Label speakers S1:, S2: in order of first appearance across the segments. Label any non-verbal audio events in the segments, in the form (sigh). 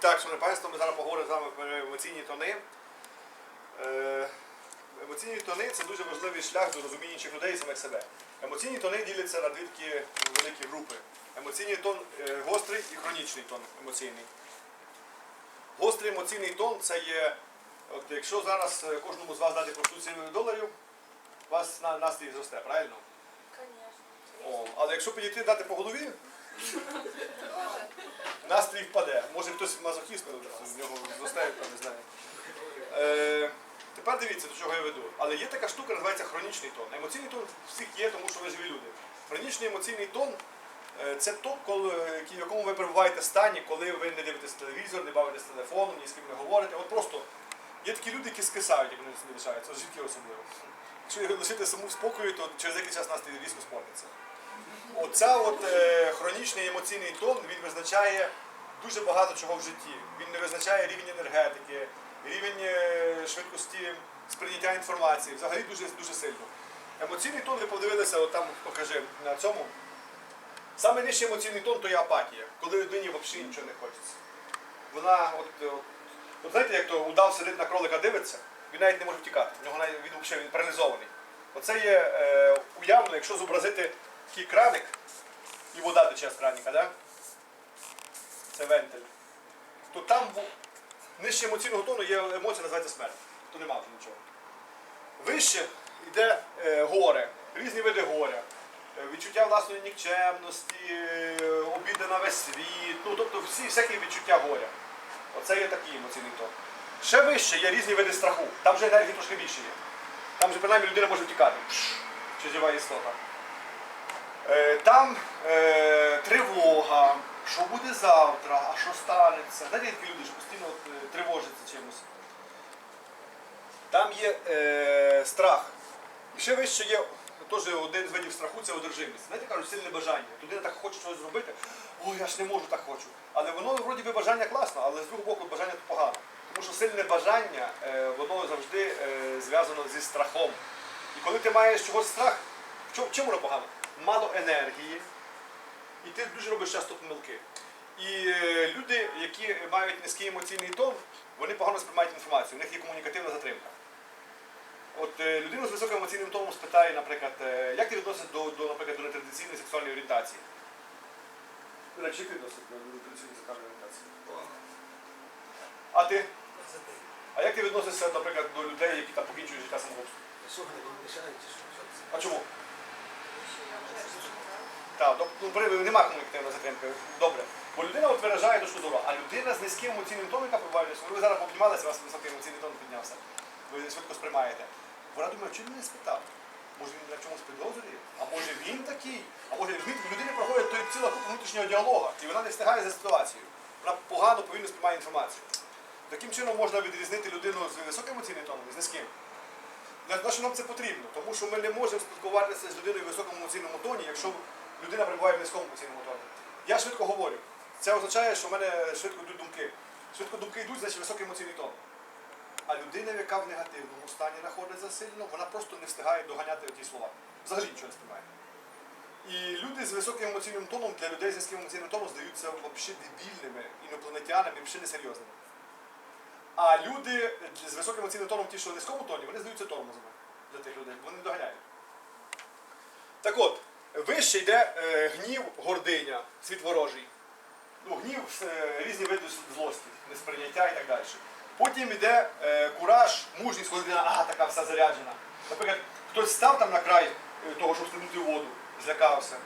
S1: Так, шановне панство, ми зараз поговоримо з вами про емоційні тони. Е, Емоційні тони це дуже важливий шлях до розуміння інших людей і самих себе. Емоційні тони діляться на дві такі великі групи. Емоційний тон е, гострий і хронічний тон емоційний. Гострий емоційний тон це є, от якщо зараз е, кожному з вас дати по штуці доларів, у вас настрій зросте, правильно?
S2: Конечно.
S1: О, але якщо підійти дати по голові, настрій впаде. Може хтось мазохіст, в нього зростає, там не знаю. Е, тепер дивіться, до чого я веду. Але є така штука, називається хронічний тон. Емоційний тон всіх є, тому що ви живі люди. Хронічний емоційний тон е, це тон, коли, в якому ви перебуваєте в стані, коли ви не дивитесь телевізор, не бавитесь телефоном, ні з ким не говорите. От просто є такі люди, які скисають, як вони не лишаються, жінки особливо. Якщо їх лишити саму в спокою, то через який час настрій різко спортиться. Оця от е, хронічний емоційний тон він визначає дуже багато чого в житті. Він не визначає рівень енергетики, рівень е, швидкості сприйняття інформації. Взагалі дуже, дуже сильно. Емоційний тон, ви подивилися, от там покажи на цьому. Саме нижчий емоційний тон то є апатія, коли людині взагалі нічого не хочеться. Вона, от, е, от, от знаєте, як то удав сидить на кролика дивиться, він навіть не може втікати. В нього навіть він взагалі він паралізований. Оце є е, уявно, якщо зобразити такий краник і вода тече з краніка, да? це вентиль, то там нижче емоційного тону є емоція, називається смерть. То нема вже нічого. Вище йде е, горе, різні види горя. Е, Відчуття власної нікчемності, е, обіди на весь світ, ну тобто всі всякі відчуття горя. Оце є такий емоційний тон. Ще вище є різні види страху. Там вже енергії трошки більше є. Там вже принаймні людина може втікати. Чи жива істота. Е, Там е, тривога, що буде завтра, а що станеться. Знаєте, такі люди, що постійно е, тривожаться чимось. Там є е, страх. І ще вище є теж один з видів страху це одержимість. Знаєте, кажуть, сильне бажання. Людина так хоче щось зробити, ой, я ж не можу так хочу. Але воно вроді би бажання класно, але з другого боку бажання то погано. Тому що сильне бажання, е, воно завжди е, зв'язано зі страхом. І коли ти маєш чогось страх, в чому воно погано? Мало енергії, і ти дуже робиш часто помилки. І е, люди, які мають низький емоційний тон, вони погано сприймають інформацію, у них є комунікативна затримка. От е, людину з високим емоційним тоном спитає, наприклад, е, як ти відносишся до, до, наприклад, до нетрадиційної сексуальної орієнтації? До речі, ти відносишся до нетрадиційної сексуальної орієнтації? А ти? А як ти відносишся, наприклад, до людей, які там покінчують життя самогубством? А чому? Так, тобто ну, нема комунікативної затримки. Добре. Бо людина от виражає точку зору, а людина з низьким емоційним тоном, яка пробуває, ви зараз обнімалися, у вас високий емоційний тон піднявся. Ви швидко сприймаєте. Вона думає, чому він не спитав? Може він на чомусь підозрює? А може він такий? А може в людини проходить той ціла купа внутрішнього діалога, і вона не встигає за ситуацією. Вона погано повільно сприймає інформацію. Таким чином можна відрізнити людину з високим емоційним тоном і з низьким. Для нам це потрібно? Тому що ми не можемо спілкуватися з людиною в високому емоційному тоні, якщо людина перебуває в низькому емоційному тоні. Я швидко говорю. Це означає, що в мене швидко йдуть думки. Швидко думки йдуть, значить високий емоційний тон. А людина, яка в негативному стані знаходиться сильно, вона просто не встигає доганяти ті слова. Взагалі нічого не сприймає. І люди з високим емоційним тоном для людей з низьким емоційним тоном здаються взагалі дебільними, інопланетянами, взагалі несерйозними. А люди з високим емоційним тоном, ті, що в низькому тоні, вони здаються тормозами для тих людей. Вони не доганяють. Так от, вище йде е, гнів, гординя, світ ворожий. Ну, гнів е, різні види злості, несприйняття і так далі. Потім йде е, кураж, мужність, коли людина, ага, така вся заряджена. Наприклад, хтось став там на край е, того, щоб стрибнути воду, злякався,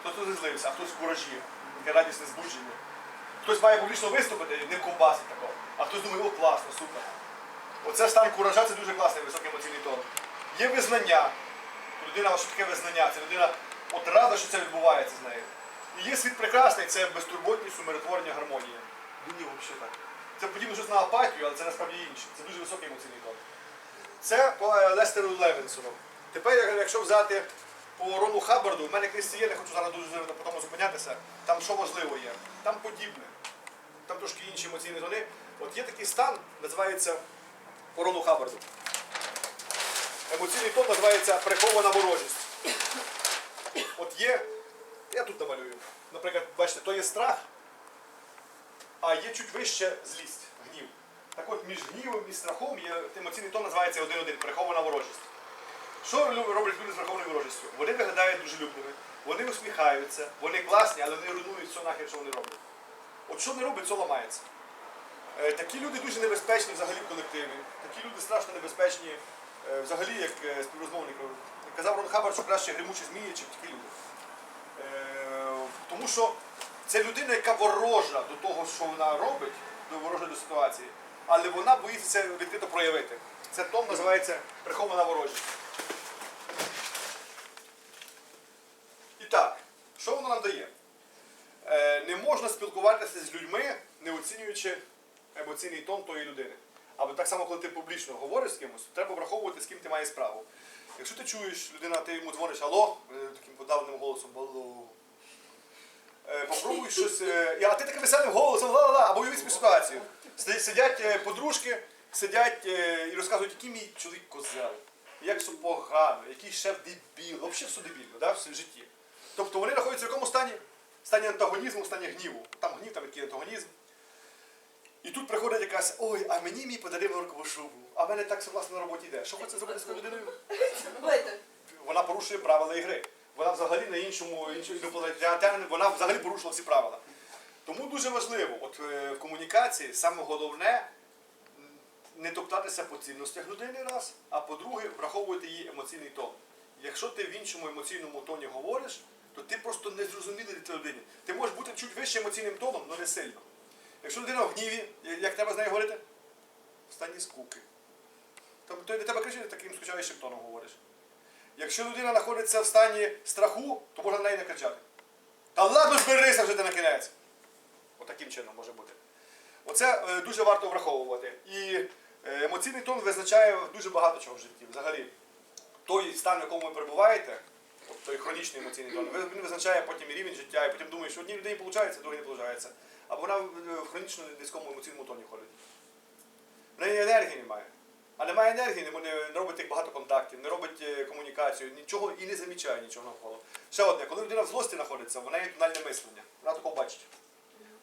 S1: хтось розізлився, а хтось в куражі, таке радісне збудження. Хтось має публічно виступити, не ковбасить такого, а хтось думає, о, класно, супер. Оце стан куража це дуже класний високий емоційний тон. Є визнання. Людина, що таке визнання? Це людина от рада, що це відбувається з нею. І є світ прекрасний, це безтурботність, умиротворення, гармонія. Мені взагалі так. Це подібно щось на апатію, але це насправді інше. Це дуже високий емоційний тон. Це по е, Лестеру Левінсону. Тепер, якщо взяти по Рону Хаббарду, в мене книжці є, не хочу зараз дуже на тому зупинятися. Там що важливо є? Там подібне. Там трошки інші емоційні тони. От є такий стан, називається по Рону Хаббарду. Емоційний тон називається прихована ворожість. От є, я тут намалюю. Наприклад, бачите, то є страх, а є чуть вище злість, гнів. Так от між гнівом і страхом є емоційний тон називається один-один, прихована ворожість. Що роблять люди з прихованою ворожістю? Вони виглядають дружелюбними, вони усміхаються, вони класні, але вони руйнують все нахер, що вони роблять. От що не роблять, все ламається. Е, Такі люди дуже небезпечні взагалі в колективі. Такі люди страшно небезпечні е, взагалі як е, співрозмовник. Казав Рон Хаббард, що краще гримучі змії, ніж такі люди. Тому що це людина, яка ворожа до того, що вона робить, до ворожа до ситуації, але вона боїться це відкрито проявити. Це том називається прихована ворожість. І так, що воно нам дає? Е, не можна спілкуватися з людьми, не оцінюючи емоційний тон тої людини. Або так само, коли ти публічно говориш з кимось, треба враховувати, з ким ти маєш справу. Якщо ти чуєш, людина, ти йому дзвониш алло, е, таким подавленим голосом, алло. Е, попробуй щось. а ти таким веселим голосом, ла-ла-ла, або уявіть собі ситуацію. Сидять- е, подружки, сидять е, і розказують, який мій чоловік козел, як все погано, який шеф дебіл, взагалі все дебільно, да, в житті. Тобто вони знаходяться в якому стані? В стані антагонізму, в стані гніву. Там гнів, там який антагонізм. І тут приходить якась, ой, а мені мій подарив норкову шубу, а в мене так все власне на роботі йде. Що хочеться зробити з такою людиною? Вона порушує правила ігри. Вона взагалі на іншому, іншому вона взагалі порушила всі правила. Тому дуже важливо, от е, в комунікації саме головне не топтатися по цінностях людини раз, а по-друге, враховувати її емоційний тон. Якщо ти в іншому емоційному тоні говориш, то ти просто не зрозумілий для людини. Ти можеш бути чуть вище емоційним тоном, але не сильно. Якщо людина в гніві, як треба з нею говорити? В стані скуки. Тобто до тебе кричить, таким скучаючим тоном говориш. Якщо людина знаходиться в стані страху, то можна на неї не кричати. Та ладно, зберися вже ти на кінець. Отаким чином може бути. Оце е, дуже варто враховувати. І е, емоційний тон визначає дуже багато чого в житті. Взагалі, той стан, в якому ви перебуваєте, той хронічний емоційний тон, він визначає потім і рівень життя, і потім думаєш, що одній людині виходить, другій не виходить. Або вона в в хронічно низькому емоційному тоні ходить. В неї енергії немає. А немає енергії, не, робить тих багато контактів, не робить е, комунікацію, нічого і не замічає нічого навколо. Ще одне, коли людина в злості знаходиться, вона є тональне мислення. Вона такого бачить.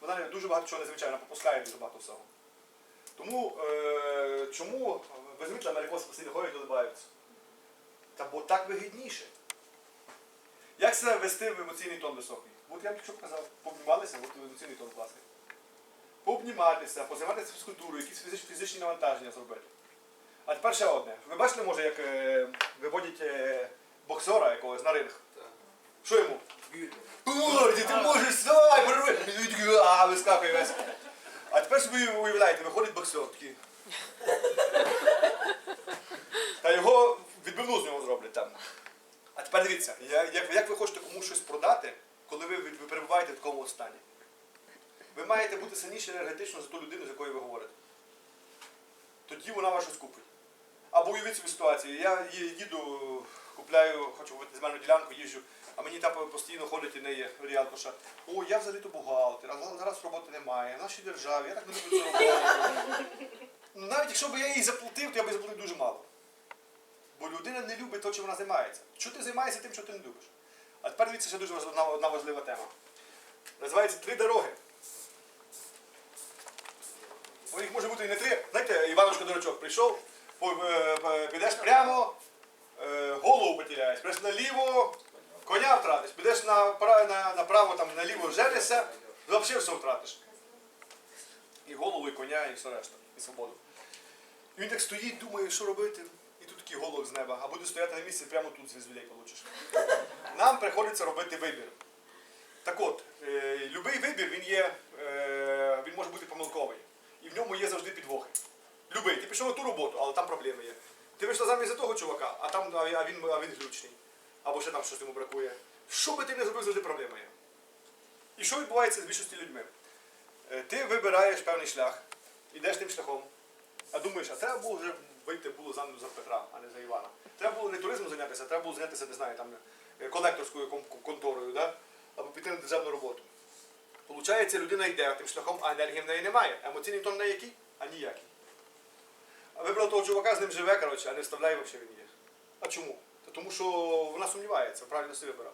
S1: Вона дуже багато чого не замічає, попускає дуже багато всього. Тому е, чому ви замітили, американці постійно ходять і улибаються? Та бо так вигідніше. Як себе вести в емоційний тон високий? От я тільки що показав, пообнімалися, от емоційний тон класний. Пообніматися, позайматися фізкультурою, якісь фізичні, навантаження зробити. А тепер ще одне. Ви бачите, може, як е, виводять е, боксера якогось на ринг? Що йому? Горді, ти можеш, стай, порви! Він такий, А, вискакує весь. Тепер собі уявляєте, виходить боксер такий. (laughs) Та його відбивну з нього зроблять там. А тепер дивіться, як, як ви хочете комусь щось продати, коли ви, ви перебуваєте в такому стані? Ви маєте бути сильніше енергетично за ту людину, з якою ви говорите. Тоді вона вас щось купить. Або уявіть собі ситуацію. Я їду, купляю, хочу купити земельну ділянку, їжджу, а мені там постійно ходить і неї ріалкоша. О, я взагалі-то бухгалтер, а зараз роботи немає, в нашій державі, я так не люблю цю роботу. Ну, навіть якщо б я їй заплатив, то я б заплатив дуже мало. Бо людина не любить те, чим вона займається. Що ти займаєшся тим, що ти не любиш? А тепер дивіться ще дуже одна, важлива тема. Називається три дороги. Ну, їх може бути і не три. Знаєте, Іванушка дурачок прийшов, е, підеш прямо, е, голову потеряєш, підеш наліво, коня втратиш, підеш на, на, направо, там, наліво женишся, взагалі все втратиш. І голову, і коня, і все решта, і свободу. І він так стоїть, думає, що робити. І тут такий голуб з неба, а буде стояти на місці, прямо тут звіздвілей получиш. Нам приходиться робити вибір. Так от, е, любий вибір він є, е, він може бути помилковий. І в ньому є завжди підвохи. Любий. Ти пішов на ту роботу, але там проблеми є. Ти вийшла замість за того чувака, а там а він, а він глючний. Або ще там щось йому бракує. Що би ти не зробив, завжди проблема є. І що відбувається з більшістю людьми? Е, Ти вибираєш певний шлях, ідеш тим шляхом, а думаєш, а треба було вже вийти було за, за Петра, а не за Івана. Треба було не туризмом зайнятися, треба було зайнятися, не знаю, там, е, колекторською конторою, да? або піти на державну роботу. Получається, людина йде тим шляхом, а енергії в неї немає. Емоційний тон в неї який? А ніякий. А вибрав того чувака, з ним живе, коротше, а не вставляє взагалі він є. А чому? Та тому що вона сумнівається в правильності вибора.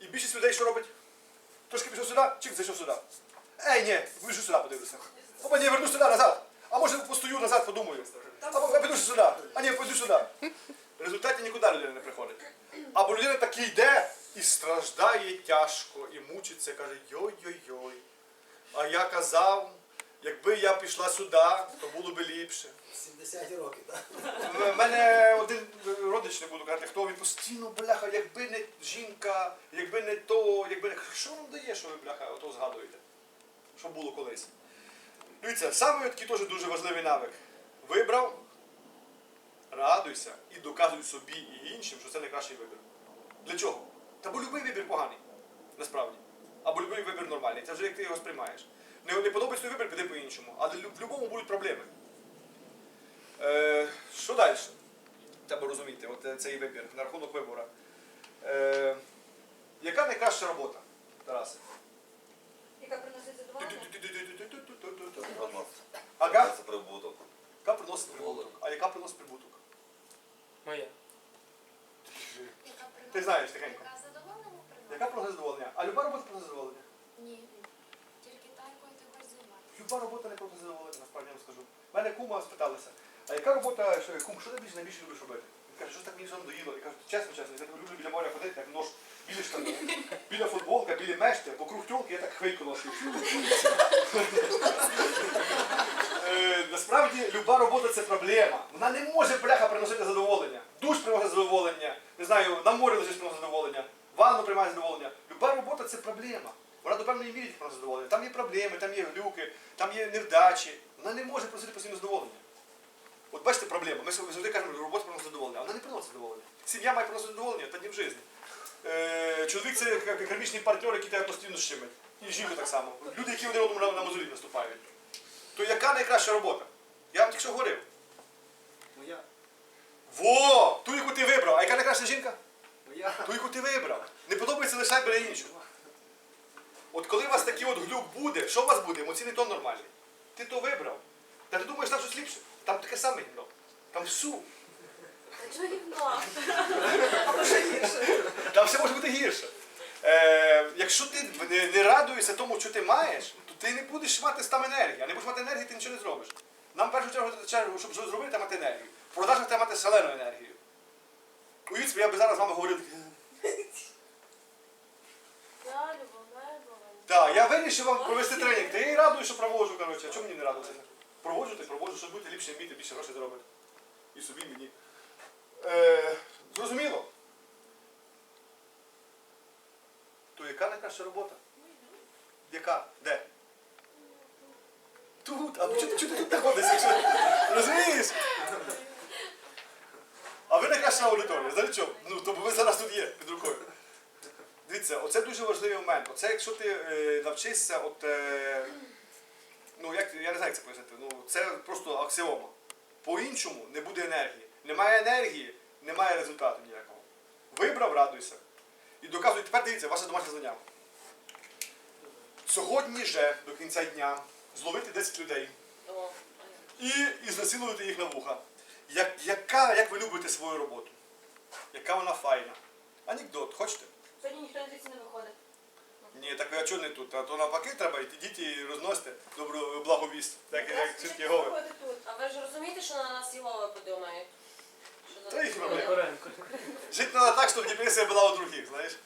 S1: І більшість людей що робить? Трошки пішов сюди, чик зайшов сюди. Ей, ні, вийду сюди подивлюся. Опа, ні, вернусь сюди назад. А може постою назад, подумаю. Або я піду сюди. А ні, піду сюди. В результаті нікуди людина не приходить. Або людина таки йде і страждає тяжко, і мучиться, каже, йой-йой-йой. А я казав, якби я пішла сюди, то було б ліпше.
S2: 70 років, так?
S1: У мене один родич не буду казати, хто він постійно, бляха, якби не жінка, якби не то, якби не. Що вам дає, що ви, бляха, ото згадуєте? Що було колись? Дивіться, саме такий теж дуже важливий навик. Вибрав, радуйся і доказуй собі і іншим, що це найкращий вибір. Для чого? Та бо будь-який вибір поганий, насправді. Або будь-який вибір нормальний. Це вже як ти його сприймаєш. Не, не подобається той вибір, піди по-іншому. Але в будь-якому будуть проблеми. Е, що далі? Треба розуміти, от е, цей вибір на рахунок вибору. Е, яка найкраща робота, Тарасе?
S3: Яка приносить задоволення?
S1: Ага?
S4: Це прибуток.
S1: Яка приносить прибуток? А яка приносить прибуток?
S5: Моя.
S1: Ти знаєш тихенько.
S6: Яка задоволення приносить?
S1: Яка приносить задоволення? А люба робота приносить задоволення?
S6: Ні. Тільки та, якою ти хочеш
S1: Люба робота не приносить задоволення, насправді я вам скажу. Мене кума спиталася, а яка робота, що, кум, що ти більше найбільше любиш робити? Він каже, що так мені сам доїло? Я кажу, чесно, чесно, я люблю біля моря ходити, як нож біля штани, біля футболка, біля мешти, вокруг тьолки, я так хвильку ношу. Е, Насправді люба робота це проблема. Вона не може бляха приносити задоволення. Душ приносить задоволення, не знаю, на морі лежиш приносить задоволення, ванну приймає задоволення. Люба робота це проблема. Вона до певної міри приносить задоволення. Там є проблеми, там є глюки, там є невдачі. Вона не може приносити постійно задоволення. От бачите проблема. Ми завжди кажемо, що робота приносить задоволення, а вона не приносить задоволення. Сім'я має приносити задоволення, та не в житті. Е, чоловік це як кармічний партнер, який тебе постійно щемить. І жінка так само. Люди, які один одному на, мозолі наступають. То яка найкраща робота? Я вам тільки що говорив.
S2: Моя.
S1: Во! Ту, яку ти вибрав. А яка найкраща жінка?
S2: Моя.
S1: Ту, яку ти вибрав. Не подобається лише бере іншу. От коли у вас такий от глюк буде, що у вас буде? Емоційний тон нормальний. Ти то вибрав. Та ти думаєш, там щось ліпше. Там таке саме гімно. Там всю.
S3: А чого гівно? (laughs)
S1: Там все може бути гірше. Е, якщо ти не, радуєшся тому, що ти маєш, то ти не будеш мати там енергії. А не будеш мати енергії, ти нічого не зробиш. Нам в першу чергу, чергу, щоб щось зробити, треба мати енергію. В продажах треба мати шалену енергію. Уявіть собі, я би зараз з вами говорив.
S3: Я любов,
S1: Так, я вирішив вам провести тренінг. Ти радуєш, що проводжу, коротше. А чому мені не радуватися? Проводжу, ти проводжу, щоб бути ліпше вміти, більше грошей заробити. І собі, і мені. Е, зрозуміло. То яка найкраща робота? Яка? Де? Тут. А чого ти чого ти тут знаходишся? якщо- Розумієш? А ви найкраща аудиторія. Знаєте чого? Ну, то бо ви зараз тут є під рукою. Дивіться, оце дуже важливий момент. Оце якщо ти е, навчишся, от, е, ну як я не знаю, як це пояснити. Ну це просто аксіома. По-іншому не буде енергії. Немає енергії, немає результату ніякого. Вибрав, радуйся. І доказуй, тепер дивіться, ваше домашнє завдання. Сьогодні же до кінця дня зловити 10 людей і, і знасилувати їх на вуха. Як, яка, як ви любите свою роботу? Яка вона файна? Анекдот, хочете?
S3: Сьогодні ніхто звідси не виходить.
S1: Ні, так а чого не тут? А то навпаки треба йти, діть і розносити добру благовість, так як гови.
S3: Виходить тут.
S7: А ви ж розумієте, що на нас Єгова подумають? Що за
S1: Та їх проблема. Жити треба так, щоб депресія була у других, знаєш.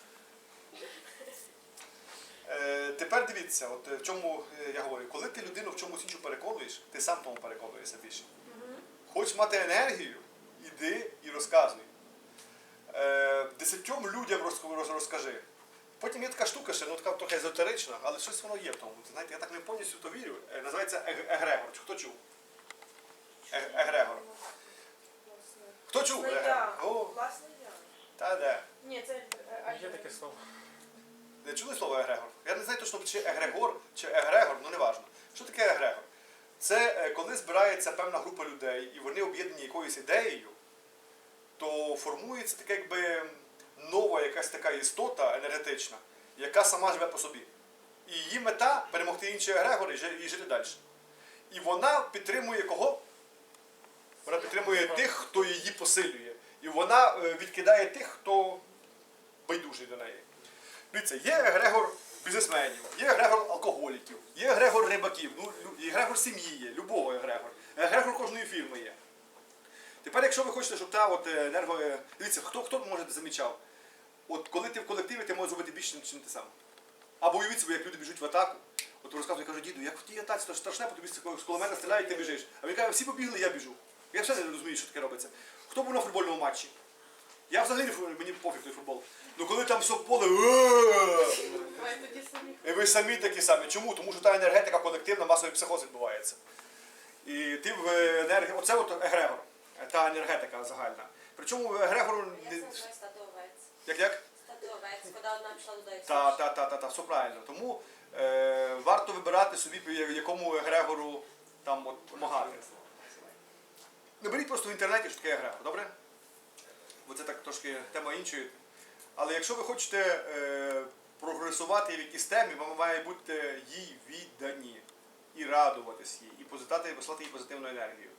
S1: Е, тепер дивіться, от е, в чому е, я говорю, коли ти людину в чомусь іншу переконуєш, ти сам тому переконуєшся більше. Хочеш мати енергію, іди і розказуй. Е, десятьом людям роз- роз- розкажи. Потім є така штука ще, ну така трохи езотерична, але щось воно є в тому. Знаєте, я так не повністю то вірю. Е, називається егрегор. Хто чув? Е- егрегор. Хто чув?
S8: Власне,
S1: Егрегор?
S8: я. Власне, я.
S1: та де.
S8: Ні, це е,
S5: Є таке слово.
S1: Не чули слово егрегор? Я не знаю точно, чи егрегор, чи егрегор, ну не важно. Що таке егрегор? Це е, коли збирається певна група людей і вони об'єднані якоюсь ідеєю, то формується така якби нова якась така істота енергетична, яка сама живе по собі. І її мета перемогти інші егрегори і жити далі. І вона підтримує кого? Вона підтримує тих, хто її посилює. І вона е, відкидає тих, хто байдужий до неї. Дивіться, є егрегор бізнесменів, є егрегор алкоголіків, є егрегор рибаків, ну, егрегор сім'ї є, любого егрегор. Егрегор кожної фірми є. Тепер, якщо ви хочете, щоб та от е, енерго. е, Дивіться, хто, хто може замічав? От коли ти в колективі, ти можеш зробити більше, ніж ти сам. Або уявіть собі, як люди біжуть в атаку. От розказують, кажуть, діду, як в тій атаці, то страшне, бо тобі з кулемета стріляють, ти біжиш. А він каже, всі побігли, я біжу. Я все не розумію, що таке робиться. Хто був на футбольному матчі? Я взагалі мені пофіг той футбол. Ну коли там все поле. «Е!» І ви самі такі самі. Чому? Тому що та енергетика колективна, масовий психоз відбувається. І ти в енергі... Оце от егрегор, та енергетика загальна. Причому не-
S7: статовець.
S1: як як?
S7: Статовець, коли одна пішла до
S1: Та, та, та, та, та, все правильно. Тому е, варто вибирати собі, якому егрегору там от допомагати. Наберіть просто в інтернеті, що таке егрегор, добре? Бо це так трошки тема іншої. Але якщо ви хочете е, прогресувати в якійсь темі, вам має бути їй віддані і радуватись їй, і позитати, послати їй позитивну енергію.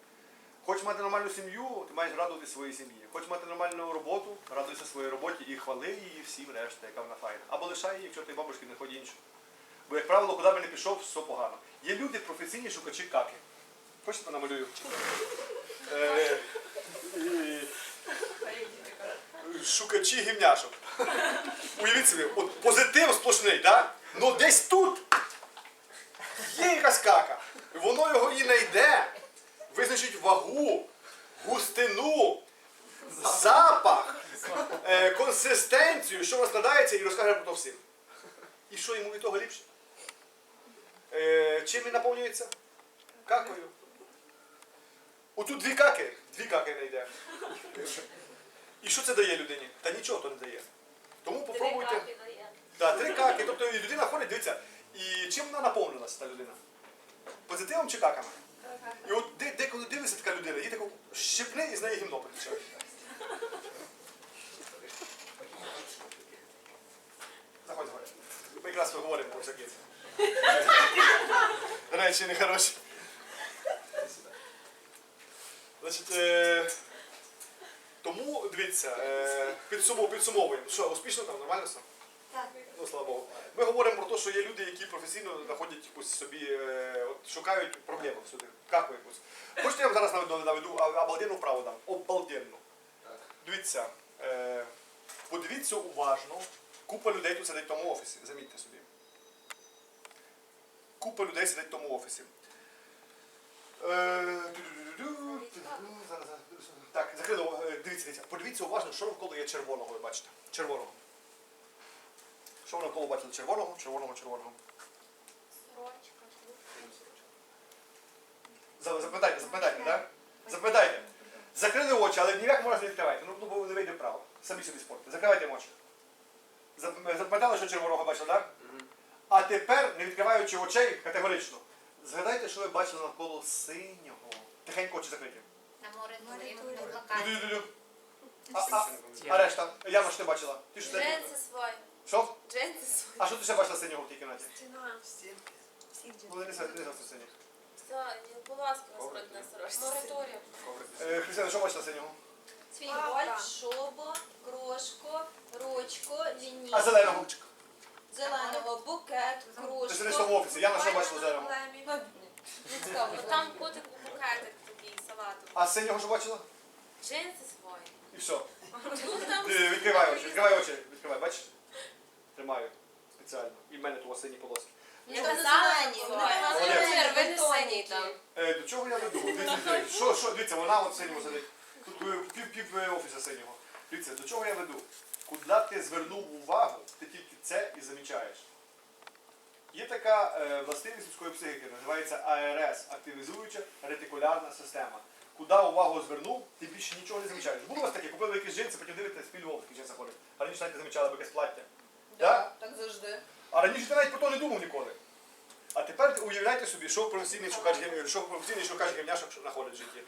S1: Хочеш мати нормальну сім'ю, ти маєш радувати своїй сім'ї. Хочеш мати нормальну роботу, радуйся своїй роботі і хвали її всім решта, яка вона файна. Або лишай її, якщо ти бабушки не ході іншу. Бо, як правило, куди би не пішов, все погано. Є люди професійні шукачі каки. Хочете намалюю? Е, Шукачі гімняшок. Уявіть собі, от позитив сплошний, так? Ну десь тут є якась кака. Воно його і знайде, визначить вагу, густину, запах, е, консистенцію, що розкладається, і розкаже про то всім. І що йому від того ліпше? Е, чим він наповнюється? Какою. Отут дві каки, дві каки знайде. І що це дає людині? Та нічого то не дає. Тому попробуйте.
S3: Три капі дає.
S1: Так, три каки. Тобто людина ходить, дивіться, і чим вона наповнилася, та людина? Позитивом чи каками? І от деколи дивишся така людина, їй таку щепни і з неї гімно потече. Заходь, заходь. Ми якраз поговоримо про всякі. Речі нехороші. Значить, е, тому дивіться, е, підсумов, підсумовуємо. Що, успішно там, нормально все? Ну, слава Богу. Ми говоримо про те, що є люди, які професійно знаходять якусь собі, е, от, шукають проблему всюди, каку якусь. Хочете, я вам зараз наведу, наведу обалденну вправу дам? Обалденну. Дивіться, е, подивіться уважно, купа людей тут сидить в тому офісі, замітьте собі. Купа людей сидить в тому офісі. Е. Так, закрили, е, дивіться, дивіться, подивіться уважно, що навколо є червоного, ви бачите. Червоного. Що ви навколо бачили? Червоного, червоного, червоного.
S3: Сорочка.
S1: За- Запитайте, запитайте, так? Запитайте. Закрили очі, але ніяк можна не відкривайте. Ну, бо не вийде вправо. Самі собі спорте. Закривайте очі. Зап- Запитали, що червоного бачили, так? А тепер, не відкриваючи очей категорично, згадайте, що ви бачили навколо синього. Тихенько очі закриті.
S6: На мориторії на плакаті.
S1: Ду-ду-ду-ду. А, а, а решта? Яна, що ти бачила? Ти що це?
S3: Джинси свої.
S1: Що?
S3: Джинси свої.
S1: А що ти ще бачила синього в тій кімнаті?
S3: Стіна.
S1: Ну, не знаю, не знаю, що синіх.
S3: Все, будь ласка, господи, на сорочці.
S7: Мораторію.
S1: Е, Христина, що бачила синього?
S3: Свій голь, шубо, кружку, ручку, лінійку.
S1: А зеленого?
S3: Зеленого, букет, кружку.
S1: Ти сидиш в тому офісі, Яна, що бачила зеленого?
S3: Ну, Там котик у букетик такий салату.
S1: А синього що бачила?
S3: Джинси свої.
S1: І все.
S3: Ну там
S1: Відкривай очі, відкривай очі, відкривай, бачиш? Тримаю спеціально. І в мене тут сині полоски.
S3: Я казала,
S7: там.
S1: Е, до чого я веду? Дивіться, дивіться, Що, що, дивіться, вона от в синьому сидить. Тут е, пів, пів е, офіса синього. Дивіться, до чого я веду? Куди ти звернув увагу, ти тільки це і замічаєш. Є така е, властивість людської психіки, називається АРС, активізуюча ретикулярна система. Куди увагу звернув, ти більше нічого не замічаєш. Було у вас таке, купили якісь джинси, потім дивитесь, такі джинси ходить. А раніше навіть не замічали б якесь плаття. Так?
S3: Так завжди.
S1: А раніше ти навіть про то не думав ніколи. А тепер уявляйте собі, що професійний шукач, гім- що професійний шукач гімняшок знаходить в житті.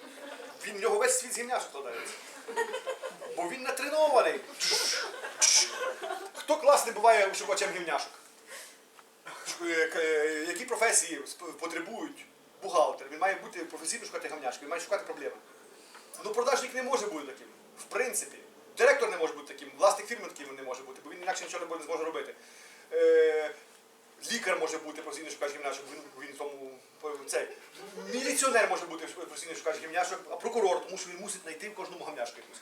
S1: Він в нього весь світ з гімняшок складається. Бо він натренований. Хто класний буває шукачем гімняшок? Е, е, Які професії потребують бухгалтер? Він має бути професійно шукати гамняшки, він має шукати проблеми. Ну, продажник не може бути таким, в принципі. Директор не може бути таким, власник фірми таким не може бути, бо він інакше нічого не зможе робити. Е, Лікар може бути професійний шукач гімняшок, він, він тому цей. Міліціонер може бути професійний шукач гімняшок, а прокурор, тому що він мусить знайти в кожному гамняшку якусь.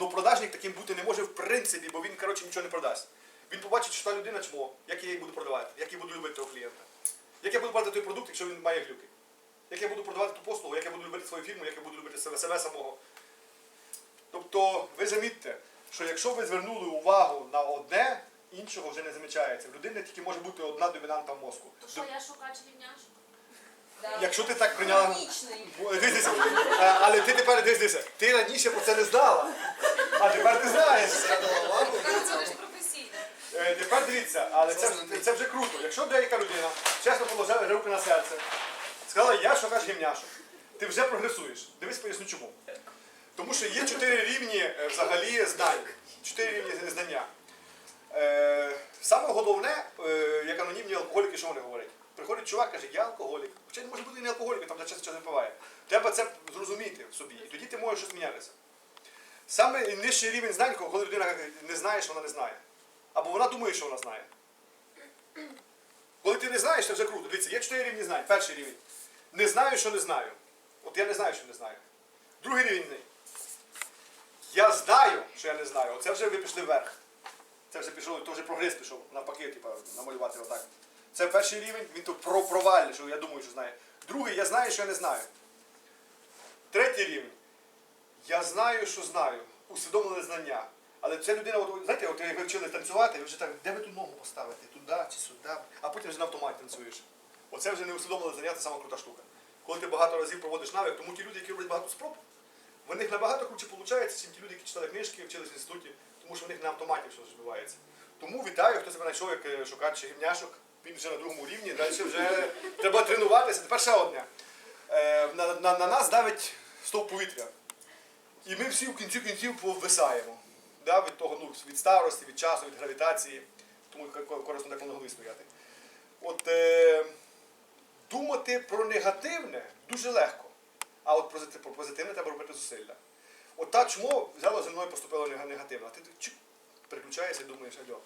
S1: Ну, продажник таким бути не може в принципі, бо він, коротше, нічого не продасть. Він побачить, що та людина чмо, як я її буду продавати, як я буду любити того клієнта. Як я буду брати той продукт, якщо він має глюки. Як я буду продавати ту послугу, як я буду любити свою фірму, як я буду любити себе, себе самого. Тобто, ви замітьте, що якщо ви звернули увагу на одне, іншого вже не замічається. В людини тільки може бути одна домінанта мозку.
S6: То що я шукач гівняшок?
S1: Якщо ти так прийняла. Дивися, е, але ти тепер дивися, ти раніше про це не знала, а тепер ти знаєш.
S3: Це професійно.
S1: Е, Тепер дивіться, але це, вже- це вже круто. Якщо деяка людина чесно положила руки на серце, сказала, я шукач гімняшок, ти вже прогресуєш. Дивись, поясню чому. Тому що є чотири рівні е, взагалі знань. Чотири рівні знання. Е, саме головне, е, як анонімні алкоголіки, що вони говорять? Приходить чувак, каже, я алкоголік. Хоча не може бути і не алкоголік, там часто не впиває. Треба це зрозуміти в собі, і тоді ти можеш щось мінятися. Саме нижчий рівень знань, коли людина не знає, що вона не знає. Або вона думає, що вона знає. Коли ти не знаєш, це вже круто. Дивіться, є чотири рівні знань. Перший рівень. Не знаю, що не знаю. От я не знаю, що не знаю. Другий рівень. Я знаю, що я не знаю. Оце вже ви пішли вверх. Це вже пішов, то вже прогрес пішов, навпаки, типу, намалювати отак. Це перший рівень, він тут про провальний, що я думаю, що знає. Другий, я знаю, що я не знаю. Третій рівень. Я знаю, що знаю. Усвідомлене знання. Але ця людина, от, знаєте, от як ви вчили танцювати, ви вже так, де ви ту ногу поставите? Туди чи сюди, а потім вже на автоматі танцюєш. Оце вже не усвідомлене знання, це сама крута штука. Коли ти багато разів проводиш навик, тому ті люди, які роблять багато спроб, в них набагато круче виходить, ніж ті люди, які читали книжки, вчились в інституті, тому що в них на автоматі все відбувається. Тому вітаю, хто себе знайшов як е, шукач гімняшок, він вже на другому рівні, далі вже (laughs) треба тренуватися. Тепер ще одне. Е, на, на, на нас давить стовп повітря. І ми всі в кінці кінців повисаємо. Да, від того, ну, від старості, від часу, від гравітації. Тому ко- ко- корисно так на голові стояти. От е, думати про негативне дуже легко. А от позитивне треба робити зусилля. От та чмо взяло зі мною поступило нега- негативно. А ти чик, переключаєшся і думаєш, альо.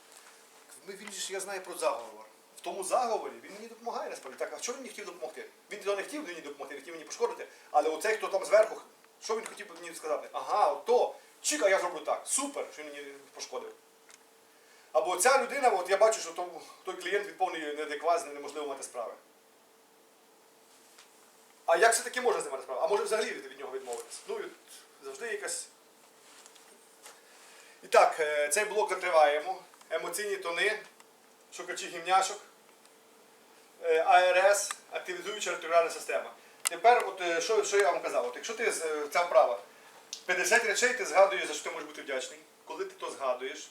S1: Він ж я знаю про заговор. В тому заговорі він мені допомагає насправді. Так, а що він мені хотів допомогти? Він того не хотів мені допомогти, не хотів мені пошкодити. Але оцей, хто там зверху, що він хотів мені сказати? Ага, ото, чика, я зроблю так. Супер, що він мені пошкодив. Або ця людина, от я бачу, що той клієнт від повної неадекват, неможливо мати справи. А як все-таки можна з ним мати справи? А може взагалі від, від нього відмовитися? Ну, і завжди якась. І так, е, цей блок закриваємо. Емоційні тони, шукачі гімняшок, е, АРС, активізуюча ретроградна система. Тепер, от, е, що, що я вам казав, от, якщо ти ця вправа, 50 речей ти згадуєш, за що ти можеш бути вдячний. Коли ти то згадуєш,